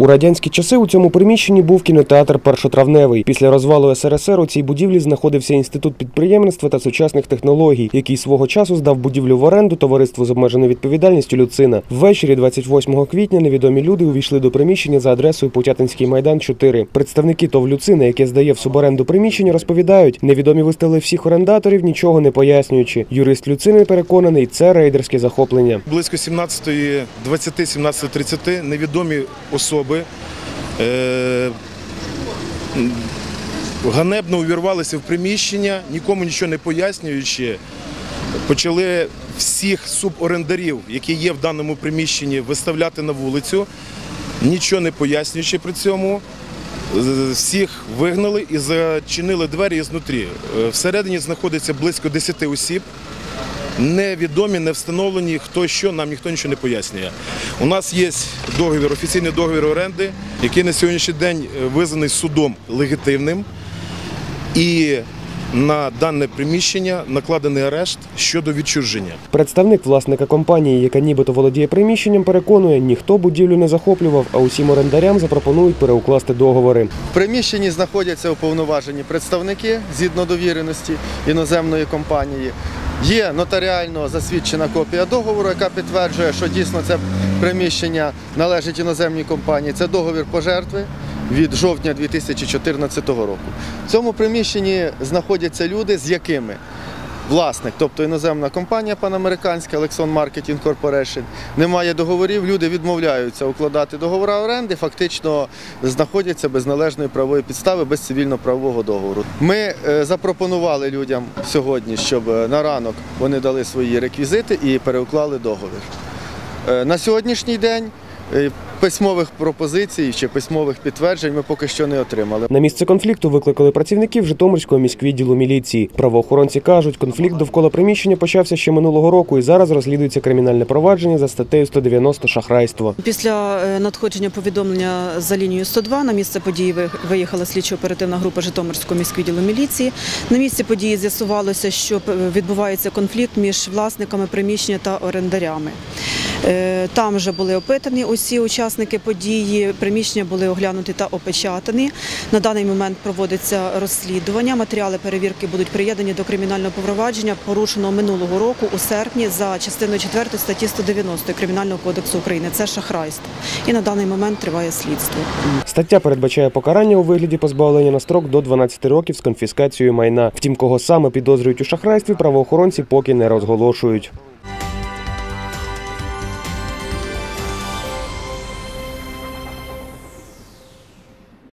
У радянські часи у цьому приміщенні був кінотеатр Першотравневий. Після розвалу СРСР у цій будівлі знаходився інститут підприємництва та сучасних технологій, який свого часу здав будівлю в оренду товариству з обмеженою відповідальністю Люцина. Ввечері 28 квітня невідомі люди увійшли до приміщення за адресою Путятинський майдан 4. Представники ТОВ Люцина, яке здає в суборенду приміщення, розповідають, невідомі виставили всіх орендаторів, нічого не пояснюючи. Юрист Люцини переконаний, це рейдерське захоплення. Близько 17.20, 17.30 невідомі особи е, ганебно увірвалися в приміщення, нікому нічого не пояснюючи, почали всіх суборендарів, які є в даному приміщенні, виставляти на вулицю, нічого не пояснюючи при цьому. Всіх вигнали і зачинили двері ізнутрі. Е, Всередині знаходиться близько 10 осіб. Невідомі, не встановлені, хто що, нам ніхто нічого не пояснює. У нас є договір, офіційний договір оренди, який на сьогоднішній день е, визнаний судом легітимним. І на дане приміщення накладений арешт щодо відчуження. Представник власника компанії, яка нібито володіє приміщенням, переконує, ніхто будівлю не захоплював, а усім орендарям запропонують переукласти договори. В приміщенні знаходяться уповноважені представники згідно довіреності іноземної компанії. Є нотаріально засвідчена копія договору, яка підтверджує, що дійсно це приміщення належить іноземній компанії. Це договір пожертви від жовтня 2014 року. В цьому приміщенні знаходяться люди, з якими власник, тобто іноземна компанія панамериканська Lexon Marketing Corporation, немає договорів, люди відмовляються укладати договори оренди, фактично знаходяться без належної правової підстави, без цивільно-правового договору. Ми е, запропонували людям сьогодні, щоб е, на ранок вони дали свої реквізити і переуклали договір. Е, На сьогоднішній день письмових пропозицій чи письмових підтверджень ми поки що не отримали. На місце конфлікту викликали працівників Житомирського міськвідділу міліції. Правоохоронці кажуть, конфлікт довкола приміщення почався ще минулого року і зараз розслідується кримінальне провадження за статтею 190 шахрайство. Після е, надходження повідомлення за лінією 102 на місце події ви- виїхала слідчо-оперативна група Житомирського міськвідділу міліції. На місці події з'ясувалося, що е, відбувається конфлікт між власниками приміщення та орендарями. Е, Там вже були опитані усі учасники події, приміщення були оглянуті та опечатані. На даний момент проводиться розслідування. Матеріали перевірки будуть приєднані до кримінального провадження, порушеного минулого року у серпні за частиною 4 статті 190 Кримінального кодексу України. Це шахрайство. І на даний момент триває слідство. Стаття передбачає покарання у вигляді позбавлення на строк до 12 років з конфіскацією майна. Втім, кого саме підозрюють у шахрайстві, правоохоронці поки не розголошують.